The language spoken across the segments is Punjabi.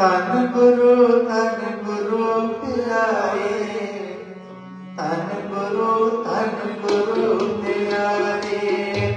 ਤਨ ਗੁਰੂ ਤਨ ਗੁਰੂ ਪਿਆਰੇ। ਤਨ ਗੁਰੂ ਤਨ ਗੁਰੂ ਪਿਆਰੇ।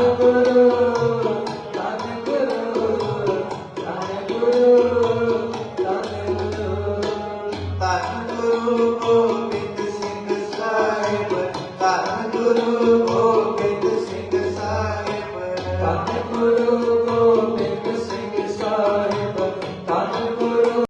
Guru Gobind Singh Sahib, Guru Gobind